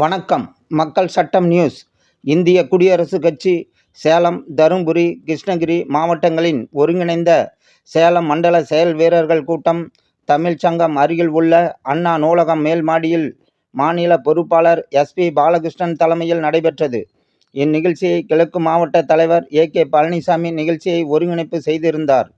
வணக்கம். மக்கள் சட்டம் நியூஸ். இந்திய குடியரசுக் கட்சி சேலம் தருமபுரி கிருஷ்ணகிரி மாவட்டங்களின் ஒருங்கிணைந்த சேலம் மண்டல செயல் வீரர்கள் கூட்டம் தமிழ்ச் சங்கம் அருகில் உள்ள அண்ணா நூலகம் மேல்மாடியில் மாநில பொறுப்பாளர் எஸ்பி பாலகிருஷ்ணன் தலைமையில் நடைபெற்றது. இந்நிகழ்ச்சியை கிழக்கு மாவட்ட தலைவர் ஏ கே பழனிசாமி நிகழ்ச்சியை ஒருங்கிணைப்பு செய்திருந்தார்.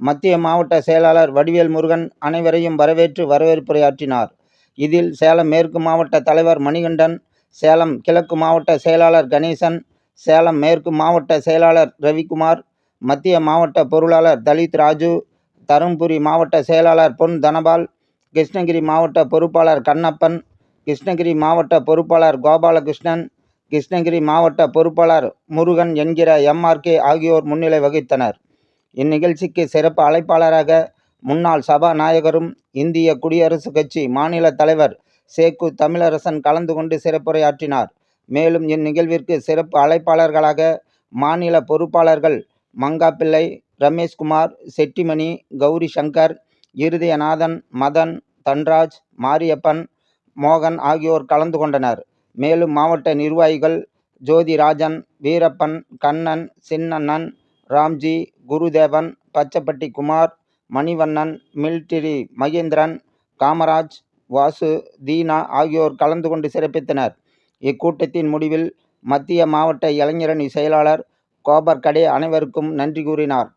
மத்திய மாவட்ட செயலாளர் வடிவேல் முருகன் அனைவரையும் வரவேற்று வரவேற்புரையாற்றினார். இதில் சேலம் மேற்கு மாவட்ட தலைவர் மணிகண்டன் சேலம் கிழக்கு மாவட்ட செயலாளர் கணேசன் சேலம் மேற்கு மாவட்ட செயலாளர் ரவிக்குமார் மத்திய மாவட்ட பொருளாளர் தலித் ராஜு தருமபுரி மாவட்ட செயலாளர் பொன் தனபால் கிருஷ்ணகிரி மாவட்ட பொறுப்பாளர் கண்ணப்பன் கிருஷ்ணகிரி மாவட்ட பொறுப்பாளர் கோபாலகிருஷ்ணன் கிருஷ்ணகிரி மாவட்ட பொறுப்பாளர் முருகன் என்கிற எம்ஆர்கே ஆகியோர் முன்னிலை வகித்தனர். இந்நிகழ்ச்சிக்கு சிறப்பு அழைப்பாளராக முன்னாள் சபாநாயகரும் இந்திய குடியரசுக் கட்சி மாநில தலைவர் சேக்கு தமிழரசன் கலந்து கொண்டு சிறப்புரையாற்றினார். மேலும் இந்நிகழ்விற்கு சிறப்பு அழைப்பாளர்களாக மாநில பொறுப்பாளர்கள் மங்காப்பிள்ளை ரமேஷ்குமார் செட்டிமணி கௌரி சங்கர் இருதயநாதன் மதன் தன்ராஜ் மாரியப்பன் மோகன் ஆகியோர் கலந்து கொண்டனர். மேலும் மாவட்ட நிர்வாகிகள் ஜோதிராஜன் வீரப்பன் கண்ணன் சின்னண்ணன் ராம்ஜி குருதேவன் பச்சப்பட்டி குமார் மணிவண்ணன் மிலிட்டரி மகேந்திரன் காமராஜ் வாசு தீனா ஆகியோர் கலந்து கொண்டு சிறப்பித்தனர். இக்கூட்டத்தின் முடிவில் மத்திய மாவட்ட இளைஞரணி செயலாளர் கோபர் கடே அனைவருக்கும் நன்றி கூறினார்.